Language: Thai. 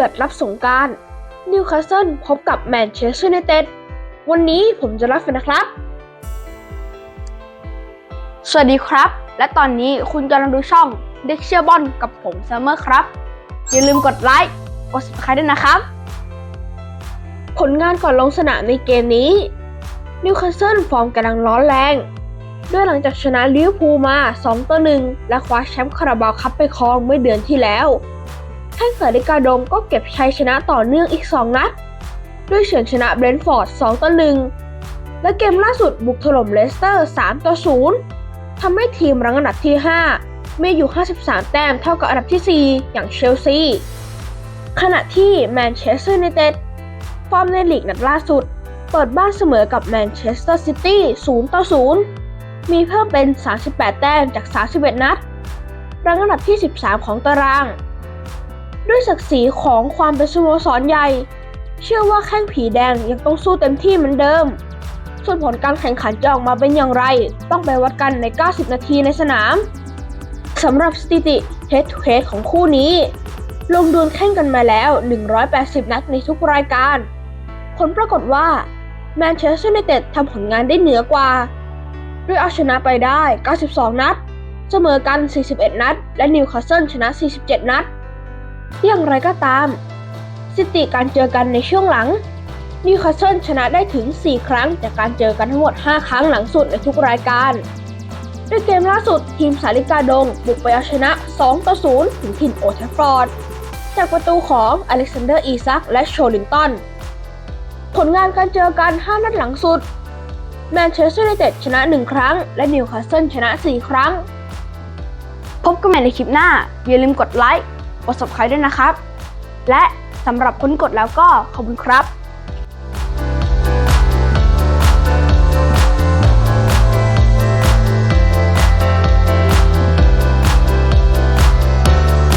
เดือดรับสงการนิวคาสเซิลพบกับแมนเชสเตอร์ยูไนเต็ดวันนี้ผมจะรับฟังนะครับ สวัสดีครับ และตอนนี้คุณกำลังดูช่องเด็กเชียร์บอลกับผมเซมเมอร์ครับ อย่าลืมกดไลค์กด subscribe ด้วยนะครับ ผลงานก่อนลงสนามในเกมนี้นิวคาสเซิลฟอร์มกำลังร้อนแรงด้วยหลังจากชนะลิเวอร์พูลมา 2 ต่อ 1 และคว้าแชมป์คาราบาวคัพไปครองเมื่อเดือนที่แล้ว แข้งสาริกาดงก็เก็บชัยชนะต่อเนื่องอีก 2 นัด ด้วยเฉือนชนะเบรนท์ฟอร์ด 2 ต่อ 1 และเกมล่าสุดบุกถล่มเลสเตอร์ 3 ต่อ 0ทำให้ทีมรั้งอันดับที่ 5 มีอยู่ 53 แต้มเท่ากับอันดับที่ 4 อย่างเชลซี ขณะที่แมนเชสเตอร์ยูไนเต็ดฟอร์มในลีกนัดล่าสุด เปิดบ้านเสมอกับแมนเชสเตอร์ซิตี้ 0 ต่อ 0 มีเพิ่มเป็น 38 แต้มจาก 31 นัดรังอันดับที่ 13 ของตาราง ด้วยศักดิ์ศรีของความเป็นสโมสรใหญ่ เชื่อว่าแข้งผีแดงยังต้องสู้เต็มที่เหมือนเดิม ส่วนผลการแข่งขันจะออกมาเป็นอย่างไร ต้องไปวัดกันใน 90 นาทีในสนามสำหรับสถิติ Head to Head ของคู่นี้ ลงดวลแข่งกันมาแล้ว 180 นัดในทุกรายการ ผลปรากฏว่าแมนเชสเตอร์ยูไนเต็ดทำผลงานได้เหนือกว่า ด้วยเอาชนะไปได้ 92 นัด เสมอกัน 41 นัด และนิวคาสเซิลชนะ 47 นัด อย่างไรก็ตาม สถิติการเจอกันในช่วงหลังนิวคาสเซิลชนะได้ถึง 4 ครั้ง จากการเจอกันทั้งหมด 5 ครั้งหลังสุดในทุกรายการด้วยเกมล่าสุดทีมสาริกาดง บุกไปเอาชนะ 2 ต่อ 0 ถึงถิ่นโอทัฟฟอร์ด จากประตูของอเล็กซานเดอร์อีซักและโชลินตัน ผลงานการเจอกัน 5 นัดหลังสุดแมนเชสเตอร์ยูไนเต็ดชนะ 1 ครั้ง และนิวคาสเซิลชนะ 4 ครั้ง พบกันใหม่ในคลิปหน้า อย่าลืมกดไลค์ ประสบใครด้วยนะครับ และสำหรับคนกดแล้วก็ขอบคุณครับ